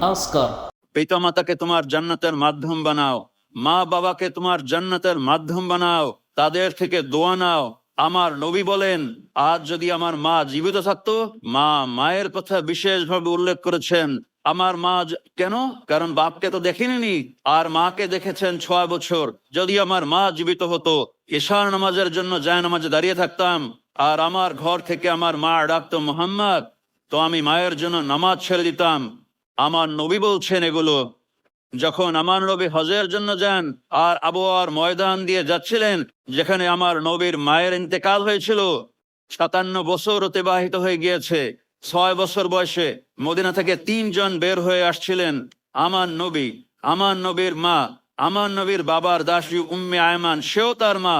Askar. পিতামাতাকে তোমার জান্নাতের মাধ্যম বানাও। মা বাবাকে তোমার জান্নাতের মাধ্যম বানাও। তাদের থেকে দোয়া নাও। আমার নবী বলেন, আজ যদি আমার মা জীবিত থাকতো, মা মায়ের কথা বিশেষভাবে উল্লেখ করেছেন। আমার মা কেন? কারণ বাপকে তো দেখেনি আর মাকে দেখেছেন ছয় বছর। যদি আমার মা জীবিত হতো, ঈশার নামাজের জন্য যায় নামাজে দাঁড়িয়ে থাকতাম। আর আমার ঘর থেকে আমার মা ডাকতো, মোহাম্মদ, তো আমি মায়ের জন্য নামাজ ছেড়ে দিতাম। আমার নবী বলছেন এগুলো। যখন আমার নবী হজের জন্য যান, আর আবহাওয়ার ময়দান দিয়ে যাচ্ছিলেন, যেখানে আমার নবীর মায়ের ইন্তেকাল হয়েছিল, সাতান্ন বছর অতিবাহিত হয়ে গিয়েছে, ছয় বছর বয়সে। মদিনা থেকে তিনজন বের হয়ে আসছিলেন আমার নবী আমার নবীর মা আমার নবীর বাবার দাসী উম্মে আয়মান, সেও তার মা।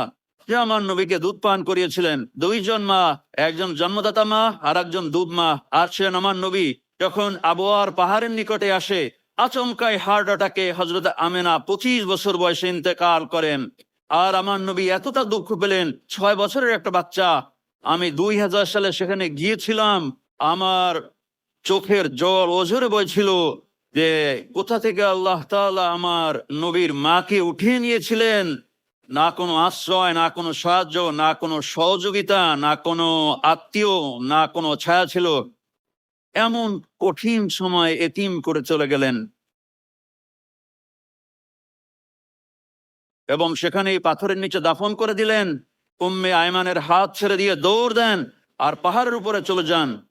যে আমার নবীকে দুধ পান করিয়েছিলেন, দুইজন মা, একজন জন্মদাতা মা আর একজন দুধ মা। আর ছিলেন আমার নবী, যখন আবহাওয়ার পাহাড়ের নিকটে আসে, আচমকাই হার্ট অ্যাটাকে হজরত আমেনা পঁচিশ বছর বয়সে ইন্তেকাল করেন। আর আমার নবী এতটা দুঃখ পেলেন, ছয় বছরের একটা বাচ্চা। আমি দুই হাজার সালে সেখানে গিয়েছিলাম, আমার চোখের জল ওঝরে বইছিল যে, কোথা থেকে আল্লাহ তাআলা আমার নবীর মাকে উঠিয়ে নিয়েছিলেন? না কোনো আশ্রয়, না কোনো সাহায্য, না কোনো সহযোগিতা, না কোনো আত্মীয়, না কোনো ছায়া ছিল। এমন কঠিন সময় এতিম করে চলে গেলেন। এবং সেখানে পাথরের নিচে দাফন করে দিলেন। উম্মে আয়মানের হাত ছেড়ে দিয়ে দৌড় দেন আর পাহাড়ের উপরে চলে যান।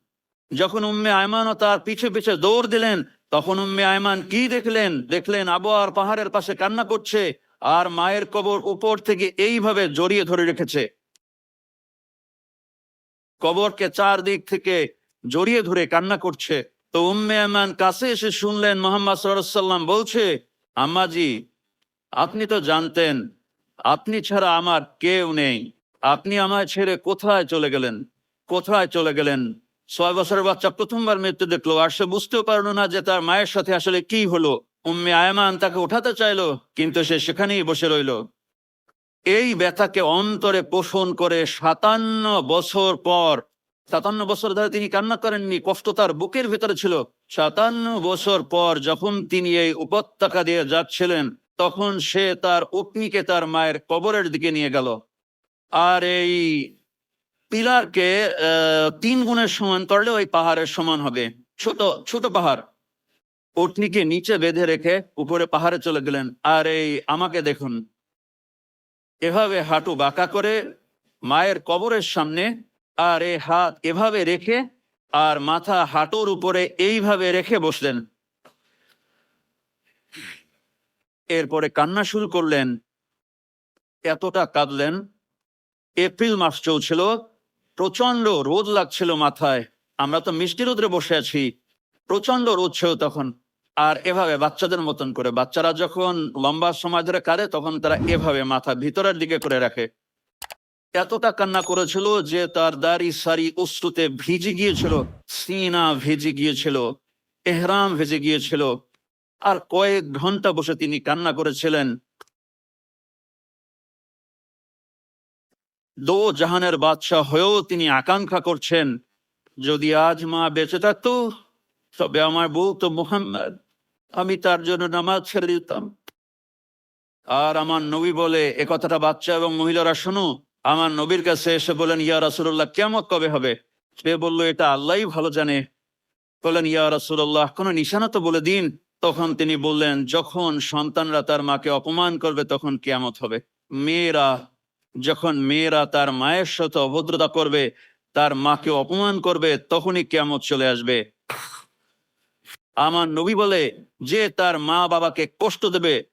যখন উম্মে আয়মানও তার পিছে পিছে দৌড় দিলেন, তখন উম্মে আয়মান কি দেখলেন? দেখলেন আবহাওয়ার পাহাড়ের পাশে কান্না করছে আর মায়ের কবর উপর থেকে এইভাবে জড়িয়ে ধরে রেখেছে। কবরকে চারদিক থেকে জড়িয়ে ধরে কান্না করছে। তো উম্মে আমান কাছে এসে শুনলেন, মোহাম্মদ সাল্লাম বলছে, আম্মাজি, আপনি তো জানতেন, আপনি ছাড়া আমার কেউ নেই। আপনি আমায় ছেড়ে কোথায় চলে গেলেন? কোথায় চলে গেলেন? ছয় বছরের বাচ্চা প্রথমবার মৃত্যু দেখল আর সে বুঝতেও পারল না যে তার মায়ের সাথে আসলে কি হলো। উম্মে আয়মান তাকে উঠাতে চাইলো, কিন্তু সে সেখানেই বসে রইল। এই ব্যথাকে অন্তরে পোষণ করে সাতান্ন বছর পর, সাতান্ন বছর ধরে তিনি কান্না করেননি, কষ্ট তার বুকের ভিতরে ছিল। সাতান্ন বছর পর যখন তিনি এই উপত্যকা দিয়ে যাচ্ছিলেন, তখন সে তার অগ্নিকে তার মায়ের কবরের দিকে নিয়ে গেল। আর এই পিলারকে তিন গুণের সমান করলে ওই পাহাড়ের সমান হবে। ছোট ছোট পাহাড়। উটনিকে নিচে বেঁধে রেখে উপরে পাহাড়ে চলে গেলেন। আর এই আমাকে দেখুন। এভাবে হাঁটু বাঁকা করে মায়ের কবরের সামনে আর এ হাত এভাবে রেখে আর মাথা হাঁটুর উপরে এইভাবে রেখে বসলেন। এরপরে কান্না শুরু করলেন। এতটা কাঁদলেন। এপ্রিল মাস চলছিল। প্রচণ্ড রোদ লাগছিল মাথায়। আমরা তো মিষ্টি রোদ্রে বসে আছি। প্রচণ্ড রোদ ছিল তখন। আর এভাবে বাচ্চাদের মতন করে। বাচ্চারা যখন লম্বা সময় ধরে কাঁদে, তখন তারা এভাবে মাথা ভিতরের দিকে করে রাখে। এতটা কান্না করেছিল যে তার দাড়ি সারি অশ্রুতে ভিজে গিয়েছিল, সিনা ভেজে গিয়েছিল, এহরাম ভেজে গিয়েছিল। আর কয়েক ঘণ্টা বসে তিনি কান্না করেছিলেন। দো জাহানের বাদশাহ হয়েও তিনি আকাঙ্ক্ষা করছেন, যদি আজ মা বেঁচে থাকতো, তবে আমার বউ তো মোহাম্মদ, আমি তার জন্য নামাজ ছেড়ে দিতাম। আর আমার নবী বলে, এ কথাটা বাচ্চা এবং মহিলারা শোনো, আমার নবীর কাছে এসে বলেন, ইয়া রাসুল্লাহ কেমন কবে হবে? সে বলল, এটা আল্লাহই ভালো জানে। বললেন ইয়া রাসুল্লাহ কোনো নিশানা তো বলে দিন? তখন তিনি বললেন, যখন সন্তানরা তার মাকে অপমান করবে, তখন কেয়ামত হবে। মেয়েরা যখন মেয়েরা তার মায়ের সাথে অভদ্রতা করবে, তার মাকে অপমান করবে, তখনই কেয়ামত চলে আসবে। আমার নবী বলে, যে তার মা বাবাকে কষ্ট দেবে,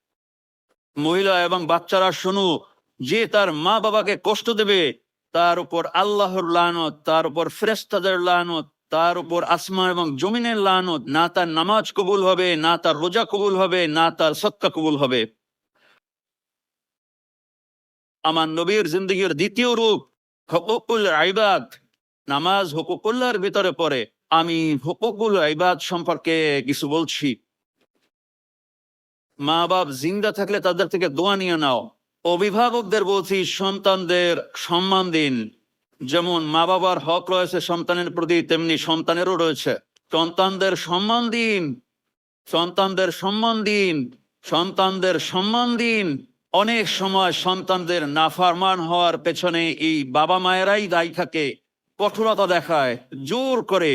মহিলা এবং বাচ্চারা শুনু, যে তার মা বাবাকে কষ্ট দেবে, তার উপর আল্লাহর লানত, তার উপর ফ্রেস্তাদের লানত, তার উপর আসমা এবং জমিনের লানত, না তার নামাজ কবুল হবে, না তার রোজা কবুল হবে, না তার সৎকা কবুল হবে। আমার নবীর জিন্দগির দ্বিতীয় রূপ, হকুকুল আইবাদ, নামাজ হকুকুল্লার ভিতরে পড়ে। আমি হকুকুল আইবাদ সম্পর্কে কিছু বলছি। মা বাপ জিন্দা থাকলে তাদের থেকে দোয়া নিয়ে নাও। অভিভাবকদের বলছি, সন্তানদের সম্মান দিন। যেমন মা বাবার হক রয়েছে সন্তানের প্রতি, তেমনি সন্তানেরও রয়েছে। সন্তানদের সম্মান দিন। সন্তানদের সম্মান দিন। সন্তানদের সম্মান দিন। অনেক সময় সন্তানদের নাফারমান হওয়ার পেছনে এই বাবা মায়েরাই দায়ী থাকে, কঠোরতা দেখায়, জোর করে,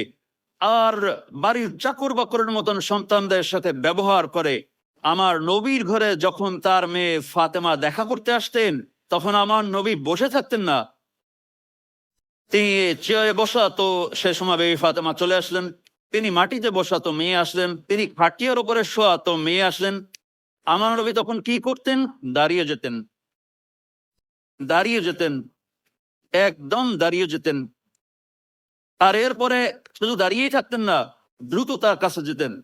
আর বাড়ির চাকর বাকরের মতন সন্তানদের সাথে ব্যবহার করে। আমার নবীর ঘরে যখন তার মেয়ে ফাতেমা দেখা করতে আসতেন, তখন আমার নবী বসে থাকতেন না। তিনি চেয়ে বসাতো, সে সময় বেবি ফাতেমা চলে আসলেন। তিনি মাটিতে বসাতো, মেয়ে আসলেন। তিনি খাটিয়ার উপরে শোয়াতো, মেয়ে আসলেন। আমার নবী তখন কি করতেন? দাঁড়িয়ে যেতেন। দাঁড়িয়ে যেতেন। একদম দাঁড়িয়ে যেতেন। আর এরপরে শুধু দাঁড়িয়েই থাকতেন না, দ্রুত তার কাছে যেতেন।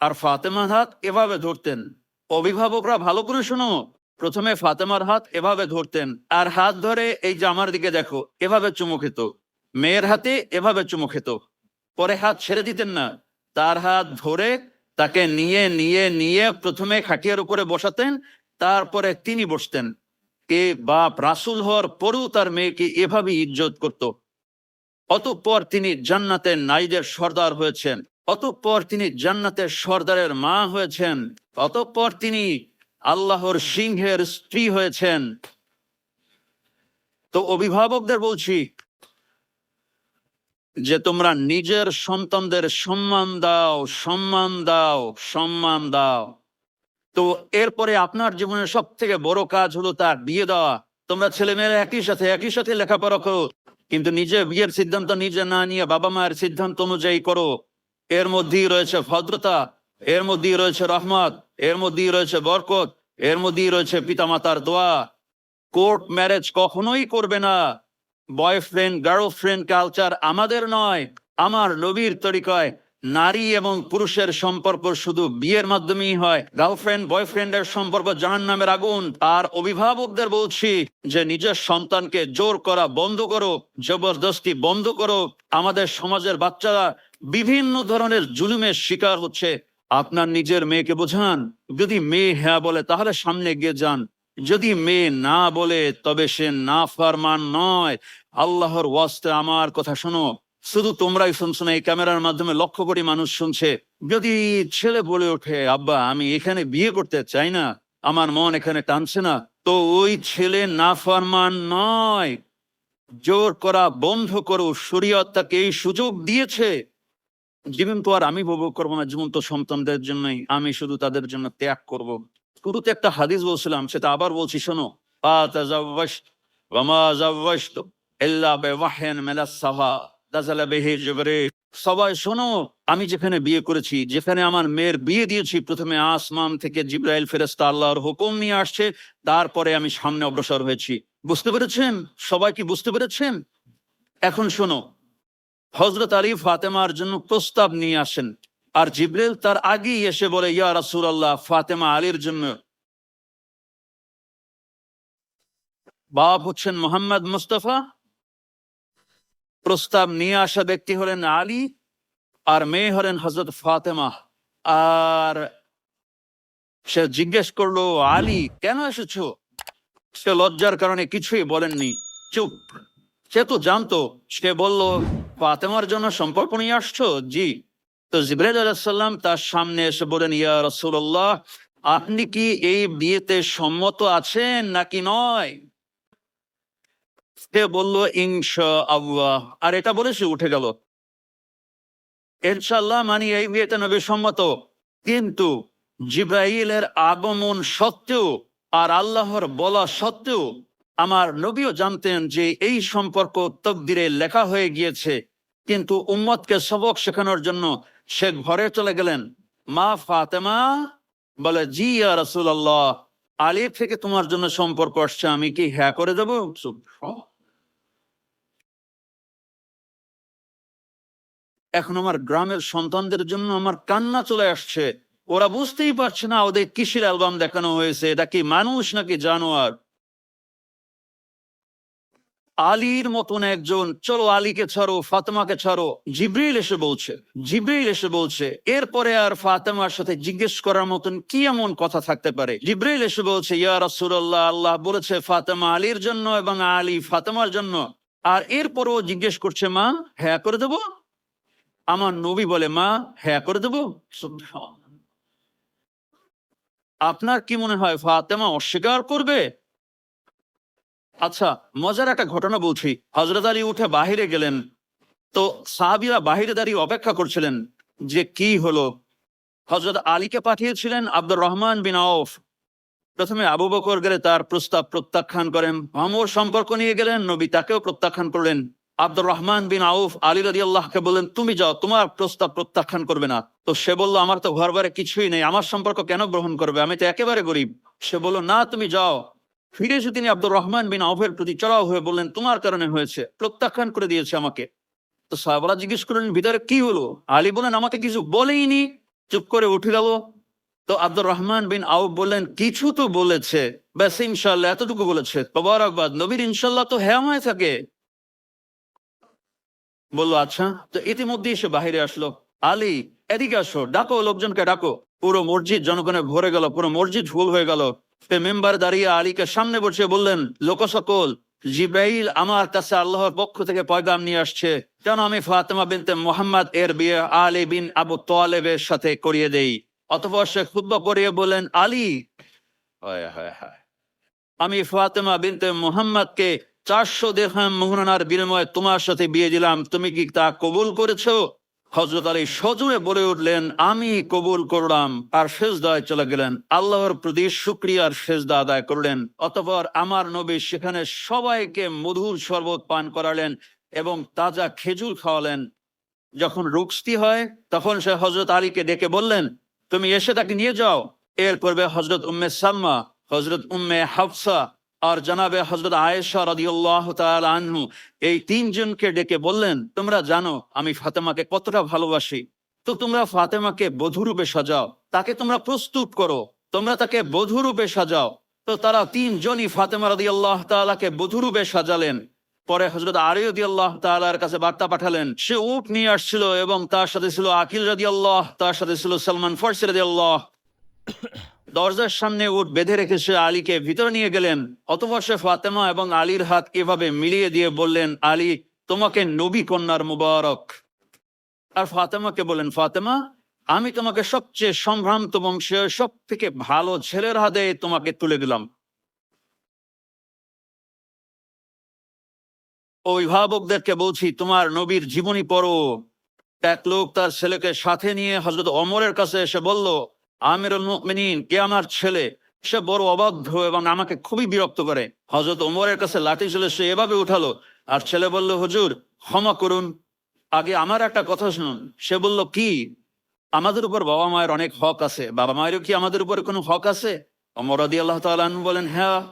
আর ফাতেমার হাত এভাবে ধরতেন। অভিভাবকরা ভালো করে শোনো, প্রথমে ফাতেমার হাত এভাবে ধরতেন। আর হাত ধরে এই যে আমার দিকে দেখো, এভাবে চুমু খেত। মেয়ের হাতে এভাবে চুমু খেত। পরে হাত ছেড়ে দিতেন না। তার হাত ধরে তাকে নিয়ে নিয়ে নিয়ে প্রথমে খাটিয়ার উপরে বসাতেন, তারপরে তিনি বসতেন। কে বাপ রাসুল হওয়ার পরেও তার মেয়েকে এভাবে ইজ্জত করত। অতঃপর তিনি জান্নাতের নারীদের সর্দার হয়েছেন। অতঃপর তিনি জান্নাতের সর্দারের মা হয়েছেন। অতঃপর তিনি আল্লাহর সিংহের স্ত্রী হয়েছেন। তো অভিভাবকদের বলছি যে তোমরা নিজের সন্তানদের সম্মান দাও সম্মান দাও সম্মান দাও। তো এরপরে আপনার জীবনের সব থেকে বড় কাজ হলো তার বিয়ে দেওয়া। তোমরা ছেলে মেয়েরা একই সাথে একই সাথে লেখাপড়া করো। কিন্তু নিজে বিয়ের সিদ্ধান্ত নিজে না নিয়ে বাবা মায়ের সিদ্ধান্ত অনুযায়ী করো। এর মধ্যেই রয়েছে ভদ্রতা, এর মধ্যেই রয়েছে রহমত, এর মধ্যেই রয়েছে বরকত, এর মধ্যেই রয়েছে পিতামাতার দোয়া। কোর্ট ম্যারেজ কখনোই করবে না। বয়ফ্রেন্ড, গার্লফ্রেন্ড কালচার আমাদের নয়, আমার নবীর তরিকায় নারী এবং পুরুষের সম্পর্ক শুধু বিয়ের মাধ্যমেই হয়। গার্লফ্রেন্ড, বয়ফ্রেন্ডের সম্পর্ক জাহান নামের আগুন। আর অভিভাবকদের বলছি যে নিজের সন্তানকে জোর করা বন্ধ করো, জবরদস্তি বন্ধ করো। আমাদের সমাজের বাচ্চারা বিভিন্ন ধরনের জুলুমের শিকার হচ্ছে। আপনার নিজের মেয়েকে বোঝান, যদি মেয়ে হ্যাঁ বলে তাহলে সামনে গিয়ে যান। যদি মেয়ে না বলে, তবে সে না ফারমান নয়। আল্লাহর ওয়াস্তে আমার কথা শোনো। শুধু তোমরাই শুনছো না, এই ক্যামেরার মাধ্যমে লক্ষ কোটি মানুষ শুনছে। যদি ছেলে বলে ওঠে, আব্বা, আমি এখানে বিয়ে করতে চাই না, আমার মন এখানে টানছে না, তো ওই ছেলে না ফারমান নয়। জোর করা বন্ধ করো, শরীয়ত তাকে এই সুযোগ দিয়েছে। জীবন তো আর আমি উপভোগ করব না, জীবন তো সন্তানদের জন্যই, আমি শুধু তাদের জন্য ত্যাগ করব। শুরুতে একটা হাদিস বলছিলাম, সেটা আবার বলছি, শোনো। সবাই, শোনো, আমি যেখানে বিয়ে করেছি, যেখানে আমার মেয়ের বিয়ে দিয়েছি, প্রথমে আসমান থেকে জিব্রাইল ফেরেশতা আল্লাহর হুকুম নিয়ে আসছে, তারপরে আমি সামনে অগ্রসর হয়েছি। বুঝতে পেরেছেন? সবাই কি বুঝতে পেরেছেন? এখন শোনো হজরত আলী ফাতেমার জন্য প্রস্তাব নিয়ে আসেন। আর জিব্রেল তার আগেই এসে বলে, ইয়া রাসূল আল্লাহ ফাতেমা আলীর জন্য বাপ হচ্ছেন মোহাম্মদ মুস্তফা। প্রস্তাব নিয়ে আসা ব্যক্তি হলেন আলী আর মেয়ে হলেন হজরত ফাতেমা। আর সে জিজ্ঞেস করল, আলী, কেন এসেছ? সে লজ্জার কারণে কিছুই বলেননি। চুপ। সে তো জানতো। সে বলল, ফাতেমার জন্য সম্পর্ক নিয়ে আসছো? জি। তো জিব্রাইল আলাইসাল্লাম তার সামনে এসে বলেন, ইয়া রাসূলুল্লাহ, আপনি কি এই বিয়েতে সম্মত আছেন নাকি নয়? সে বলল ইনশা আল্লাহ আর এটা বলে সে উঠে গেল। ইনশাল্লাহ মানে এই বিয়েতে নবী সম্মত, কিন্তু জিব্রাইলের আগমন সত্ত্বেও আর আল্লাহর বলা সত্ত্বেও আমার নবীও জানতেন যে এই সম্পর্ক তকদিরে লেখা হয়ে গিয়েছে, কিন্তু উম্মতকে সবক শেখানোর জন্য সে ঘরে চলে গেলেন। মা ফাতেমা বলে, জি ইয়া রাসূলুল্লাহ আলী থেকে তোমার জন্য সম্পর্ক আসছে, আমি কি হ্যাঁ করে দেব এখন আমার গ্রামের সন্তানদের জন্য আমার কান্না চলে আসছে। ওরা বুঝতেই পারছে না ওদের কিসের অ্যালবাম দেখানো হয়েছে, এটা কি মানুষ নাকি জানোয়ার? আলীর মতন একজন, চলো আলীকে ছাড়ো, ফাতেমাকে ছাড়ো। জিব্রিল এসে বলছে, জিব্রিল এসে বলছে, এরপরে আর ফাতেমার সাথে জিজ্ঞেস করার মতন কি এমন কথা থাকতে পারে? জিব্রিল এসে বলছে, ইয়া রাসূলুল্লাহ, আল্লাহ বলেছে, ফাতেমা আলীর জন্য এবং আলী ফাতেমার জন্য। আর এরপরও জিজ্ঞেস করছে, মা হ্যাঁ করে দেবো? আমার নবী বলে, মা হ্যাঁ করে দেবো? আপনার কি মনে হয়, ফাতেমা অস্বীকার করবে? আচ্ছা মজার একটা ঘটনা বলছি। হজরত আলী উঠে বাহিরে গেলেন। তো সাহাবিরা বাহিরে দাঁড়িয়ে অপেক্ষা করছিলেন যে কি হলো। হজরত আলীকে পাঠিয়েছিলেন আব্দুর রহমান বিন আউফ প্রথমে আবু বকর গেলে তার প্রস্তাব প্রত্যাখ্যান করেন। আমর সম্পর্ক নিয়ে গেলেন, নবী তাকেও প্রত্যাখ্যান করলেন। আব্দুর রহমান বিন আউফ আলী রাজি আল্লাহকে বললেন, তুমি যাও, তোমার প্রস্তাব প্রত্যাখ্যান করবে না। তো সে বলল, আমার তো ঘর কিছুই নেই, আমার সম্পর্ক কেন গ্রহণ করবে? আমি তো একেবারে গরিব। সে বলল, না, তুমি যাও। ফিরে এসে তিনি আব্দুর রহমান বিন আউফের প্রতি চড়াও হয়ে বললেন, তোমার কারণে হয়েছে, প্রত্যাখ্যান করে দিয়েছে আমাকে। তো সাহাবারা জিজ্ঞেস করলেন, ভিতরে কি হলো? আলী বলেন আমাকে কিছু বলেইনি। চুপ করে উঠে গেল। তো আব্দুর রহমান বিন আউফ বললেন, কিছু তো বলেছে। ব্যাস ইনশাল্লাহ এতটুকু বলেছে। তবরাকবাদ, নবীর ইনশাল্লাহ তো হ্যাঁ হয়ে থাকে। বলল আচ্ছা। তো ইতিমধ্যে এসে বাহিরে আসলো। আলী, এদিকে আসো, ডাকো, লোকজনকে ডাকো। পুরো মসজিদ জনগণে ভরে গেল, পুরো মসজিদ ফুল হয়ে গেল। সে মেম্বার দাঁড়িয়ে আলীকে সামনে বসে বললেন লোকসকল জিব্রাইল আমার কাছে আল্লাহর পক্ষ থেকে পয়গাম নিয়ে আসছে। কেন আমি ফাতেমা বিনতে মোহাম্মদ এর বিয়ে আলী বিন আবু তোয়ালেবের সাথে করিয়ে দেই? অতপর সে খুদ্া করিয়ে বলেন আলী হায় হায় হায়। আমি ফাতেমা বিনতে মোহাম্মদকে চারশো দেখাম মোহনার বিনিময়ে তোমার সাথে বিয়ে দিলাম। তুমি কি তা কবুল করেছ? হজরত আলী সজুরে বলে উঠলেন, আমি কবুল করলাম। আর শেষদায় চলে গেলেন। আল্লাহর প্রতি শুক্রিয়ার শেষদা আদায় করলেন। অতপর আমার নবী সেখানে সবাইকে মধুর শরবত পান করালেন এবং তাজা খেজুর খাওয়ালেন। যখন রুক্সতি হয়, তখন সে হজরত আলীকে ডেকে বললেন, তুমি এসে তাকে নিয়ে যাও। এর পূর্বে হজরত উম্মে সাম্মা হজরত উম্মে হাফসা আর জানাবে হজরত আয়েশা রাদিয়াল্লাহু তাআলা আনহু, এই তিনজনকে ডেকে বললেন, তোমরা জানো, আমি ফাতেমাকে কতটা ভালোবাসি। তো তোমরা ফাতেমাকে বধুরূপে সাজাও, তাকে তোমরা প্রস্তুত করো, তোমরা তাকে বধূরূপে সাজাও। তো তারা তিনজনই ফাতেমা রাদিয়াল্লাহু তাআলাকে বধুরূপে সাজালেন। পরে হজরত আরিয়দি আল্লাহ তালার কাছে বার্তা পাঠালেন, সে উট নিয়ে আসছিল এবং তার সাথে ছিল আকিল রাদি আল্লাহ তার সাথে ছিল সালমান ফরসি রাদি আল্লাহ দরজার সামনে উট বেঁধে রেখে সে আলীকে ভিতরে নিয়ে গেলেন। অতপর সে ফাতেমা এবং আলীর হাত এভাবে মিলিয়ে দিয়ে বললেন, আলী, তোমাকে নবী কন্যার মুবারক। আর ফাতেমাকে বলেন ফাতেমা, আমি তোমাকে সবচেয়ে সম্ভ্রান্ত বংশের সব থেকে ভালো ছেলের হাতে তোমাকে তুলে দিলাম। অভিভাবকদেরকে বলছি, তোমার নবীর জীবনী পড়ো। এক লোক তার ছেলেকে সাথে নিয়ে হজরত অমরের কাছে এসে বলল আমিরুল মুমিনিন, কে আমার ছেলে? সে বড় অবাধ্য এবং আমাকে খুবই বিরক্ত করে। হজরত ওমরের কাছে লাঠি চলে সে এভাবে উঠালো, আর ছেলে বলল, হুজুর, ক্ষমা করুন। আগে আমার একটা কথা শুনুন। সে বলল, কি? আমাদের উপর বাবা মায়ের অনেক হক আছে। বাবা মায়েরও কি আমাদের উপর কোনো হক আছে? অমর আদি আল্লাহ তাআলা আনহু বলেন হ্যাঁ।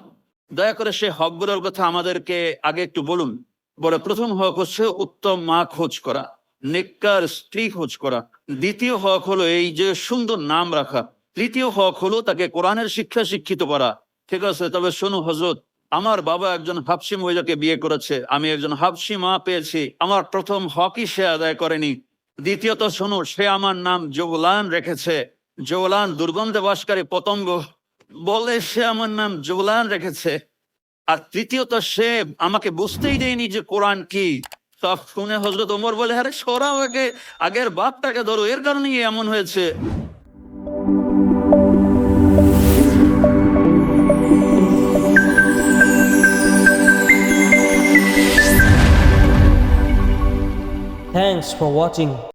দয়া করে সে হকগুলোর কথা আমাদেরকে আগে একটু বলুন। বলে প্রথম হক হচ্ছে উত্তম মা খোঁজ করা। নেককার স্ত্রী খোঁজ করা। দ্বিতীয় হক হলো এই যে সুন্দর নাম রাখা। তৃতীয় হক হলো তাকে কোরআনের শিক্ষা শিক্ষিত করা। ঠিক আছে, তবে শোনো হজরত আমার বাবা একজন হাফসি মহিলাকে বিয়ে করেছে। আমি একজন হাফসি মা পেয়েছি। আমার প্রথম হকই সে আদায় করেনি। দ্বিতীয়ত শোনো, সে আমার নাম জৌলান রেখেছে। জৌলান দুর্গন্ধে বাসকারী পতঙ্গ বলে সে আমার নাম জৌলান রেখেছে। আর তৃতীয়ত সে আমাকে বুঝতেই দেয়নি যে কোরআন কি। সব শুনে হজরত ওমর বলে, আরে সরাও আগে, আগের বাপটাকে ধরো, এর কারণেই এমন হয়েছে Thanks for watching.